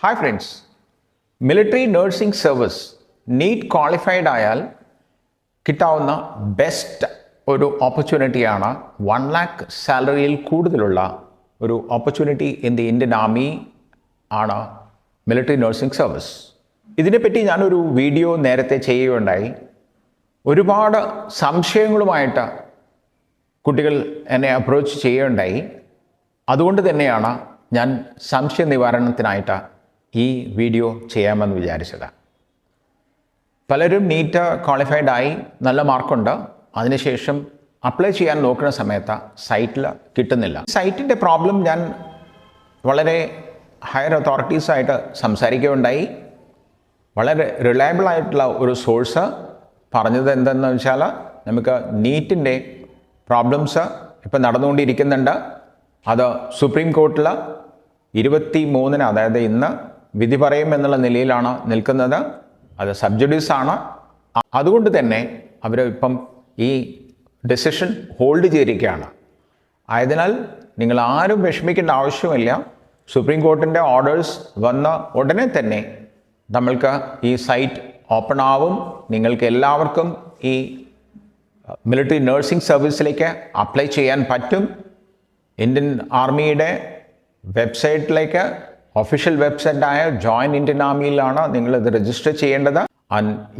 Hi friends military nursing service NEET qualified ആയാൽ കിട്ടാവുന്ന best ഒരു ഓപ്പർച്യൂണിറ്റിയാണ് വൺ ലാക്ക് സാലറിയിൽ കൂടുതലുള്ള ഒരു opportunity in the Indian army ആണ് മിലിറ്ററി നഴ്സിംഗ് സർവീസ് ഇതിനെപ്പറ്റി ഞാനൊരു വീഡിയോ നേരത്തെ ചെയ്യുകയുണ്ടായി. ഒരുപാട് സംശയങ്ങളുമായിട്ട് കുട്ടികൾ എന്നെ അപ്രോച്ച് ചെയ്യുകയുണ്ടായി. അതുകൊണ്ട് തന്നെയാണ് ഞാൻ സംശയ നിവാരണത്തിനായിട്ട് ഈ വീഡിയോ ചെയ്യാമെന്ന് വിചാരിച്ചത്. പലരും നീറ്റ് ക്വാളിഫൈഡ് ആയി നല്ല മാർക്കുണ്ട്. അതിനുശേഷം അപ്ലൈ ചെയ്യാൻ നോക്കുന്ന സമയത്ത് സൈറ്റിൽ കിട്ടുന്നില്ല. സൈറ്റിന്റെ പ്രോബ്ലം ഞാൻ വളരെ ഹയർ അതോറിറ്റീസായിട്ട് സംസാരിക്കുകയുണ്ടായി. വളരെ റിലയബിൾ ആയിട്ടുള്ള ഒരു സോഴ്സ് പറഞ്ഞത് എന്തെന്ന് വെച്ചാൽ നമുക്ക് നീറ്റിന്റെ പ്രോബ്ലംസ് ഇപ്പം നടന്നുകൊണ്ടിരിക്കുന്നുണ്ട്. അത് സുപ്രീം കോർട്ടിൽ ഇരുപത്തി മൂന്നിന് അതായത് ഇന്ന് വിധി പറയും എന്നുള്ള നിലയിലാണ് നിൽക്കുന്നത്. അത് സബ്ജഡീസ് ആണ്. അതുകൊണ്ട് തന്നെ അവർ ഇപ്പം ഈ ഡിസിഷൻ ഹോൾഡ് ചെയ്തിരിക്കുകയാണ്. ആയതിനാൽ നിങ്ങൾ ആരും വിഷമിക്കേണ്ട ആവശ്യമില്ല. സുപ്രീം കോർട്ടിന്റെ ഓർഡേഴ്സ് വന്ന ഉടനെ തന്നെ നമ്മൾക്ക് ഈ സൈറ്റ് ഓപ്പൺ ആവും. നിങ്ങൾക്ക് എല്ലാവർക്കും ഈ മിലിറ്ററി നഴ്സിംഗ് സർവീസിലേക്ക് അപ്ലൈ ചെയ്യാൻ പറ്റും. ഇന്ത്യൻ ആർമിയുടെ വെബ്സൈറ്റിലേക്ക് ഒഫീഷ്യൽ വെബ്സൈറ്റായ ജോയിൻ ഇന്ത്യൻ ആർമിയിലാണ് നിങ്ങൾ ഇത് രജിസ്റ്റർ ചെയ്യേണ്ടത്.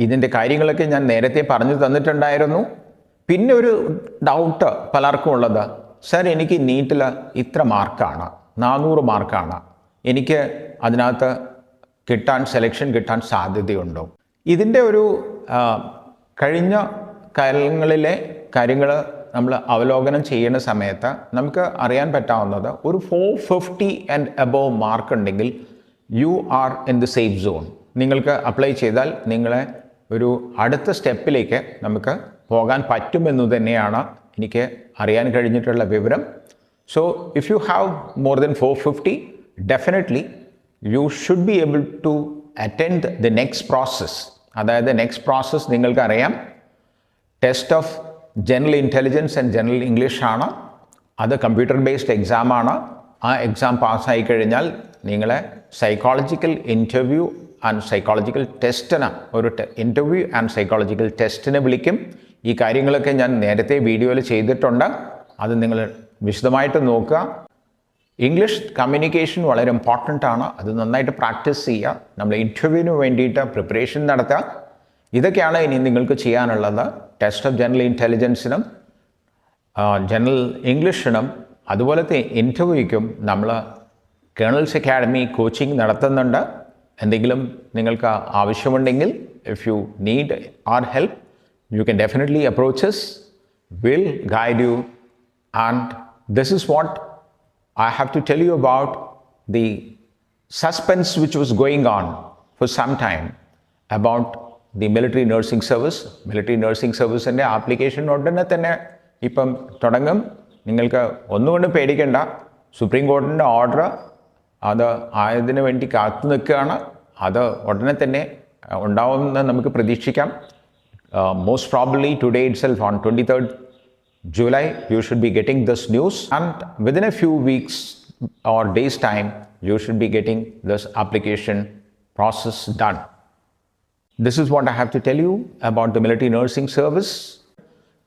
ഇതിന്റെ കാര്യങ്ങളൊക്കെ ഞാൻ നേരത്തെ പറഞ്ഞു തന്നിട്ടുണ്ടായിരുന്നു. പിന്നെ ഒരു ഡൗട്ട് പലർക്കും ഉള്ളത്. സർ എനിക്ക് നീറ്റിൽ ഇത്ര മാർക്കാണ്. നാനൂറ് മാർക്കാണ്. എനിക്ക് അതിനകത്ത് കിട്ടാൻ സെലക്ഷൻ കിട്ടാൻ സാധ്യതയുണ്ടോ. ഇതിന്റെ ഒരു കഴിഞ്ഞ കാലങ്ങളിലെ കാര്യങ്ങൾ നമ്മൾ അവലോകനം ചെയ്യുന്ന സമയത്ത് നമുക്ക് അറിയാൻ പറ്റാവുന്നത് ഒരു four fifty and above mark ഉണ്ടെങ്കിൽ you are in the safe zone നിങ്ങൾക്ക് അപ്ലൈ ചെയ്താൽ നിങ്ങളെ ഒരു അടുത്ത സ്റ്റെപ്പിലേക്ക് നമുക്ക് പോകാൻ പറ്റുമെന്ന് തന്നെയാണ് എനിക്ക് അറിയാൻ കഴിഞ്ഞിട്ടുള്ള വിവരം. So if you have more than four fifty definitely you should be able to attend the next process അതായത് നെക്സ്റ്റ് പ്രോസസ്സ് നിങ്ങൾക്കറിയാം test of general intelligence and general English ആണ്. അത് കമ്പ്യൂട്ടർ ബേസ്ഡ് എക്സാമാണ് ആ എക്സാം പാസ്സായി കഴിഞ്ഞാൽ നിങ്ങളെ സൈക്കോളജിക്കൽ ഇന്റർവ്യൂ ആൻഡ് സൈക്കോളജിക്കൽ ടെസ്റ്റിന് ഒരു ഇന്റർവ്യൂ ആൻഡ് സൈക്കോളജിക്കൽ ടെസ്റ്റിന് വിളിക്കും. ഈ കാര്യങ്ങളൊക്കെ ഞാൻ നേരത്തെ വീഡിയോയിൽ ചെയ്തിട്ടുണ്ട്. അത് നിങ്ങൾ വിശദമായിട്ട് നോക്കുക. ഇംഗ്ലീഷ് കമ്മ്യൂണിക്കേഷൻ വളരെ ഇമ്പോർട്ടന്റ് ആണ്. അത് നന്നായിട്ട് പ്രാക്ടീസ് ചെയ്യുക. നമ്മൾ ഇന്റർവ്യൂവിന് വേണ്ടിയിട്ട് പ്രിപ്പറേഷൻ നടത്തുക. ഇതൊക്കെയാണ് ഇനി നിങ്ങൾക്ക് ചെയ്യാനുള്ളത്. ടെസ്റ്റ് ഓഫ് ജനറൽ ഇന്റലിജൻസിനും ജനറൽ ഇംഗ്ലീഷിനും അതുപോലത്തെ ഇന്റർവ്യൂക്കും നമ്മൾ കേണൽസ് അക്കാഡമി കോച്ചിങ് നടത്തുന്നുണ്ട്. എന്തെങ്കിലും നിങ്ങൾക്ക് ആവശ്യമുണ്ടെങ്കിൽ if you need our help you can definitely approach us will guide you and this is what I have to tell you about the suspense which was going on for some time about the military nursing service. Military nursing serviceന്റെ application ഉടനെ തന്നെ ഇപ്പം തുടങ്ങും നിങ്ങൾക്ക് ഒന്നുകൊണ്ടും പേടിക്കേണ്ട supreme കോടതിന്റെ order അത് ആയതിനു വേണ്ടി കാത്തു നിൽക്കുകയാണ് അത് ഉടനെ തന്നെ ഉണ്ടാവുമെന്ന് നമുക്ക് പ്രതീക്ഷിക്കാം most probably today itself on twenty third July, you should be getting this news, and within a few weeks or days' time, you should be getting this application process done. This is what I have to tell you about the military nursing service.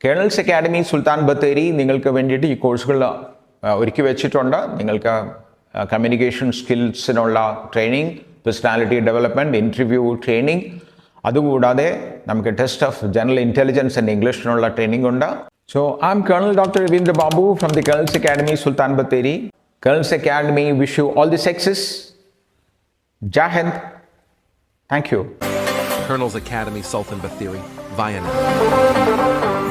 Colonel's Academy Sultan Bathery നിങ്ങൾക്ക് വേണ്ടിയിട്ട് ഈ കോഴ്സുകൾ ഒരുക്കി വെച്ചിട്ടുണ്ട്. നിങ്ങൾക്ക് communication സ്കിൽസിനുള്ള training personality development interview training അതുകൂടാതെ നമുക്ക് test of general intelligence and ഇംഗ്ലീഷിനുള്ള training ഉണ്ട്. So I am colonel doctor Ravindra Babu from the Colonel's Academy Sultan Bathery Colonel's Academy wish you all the success ജാഹിന്ദ് thank you Colonel's Academy, Sultan Bathiri, Vianar.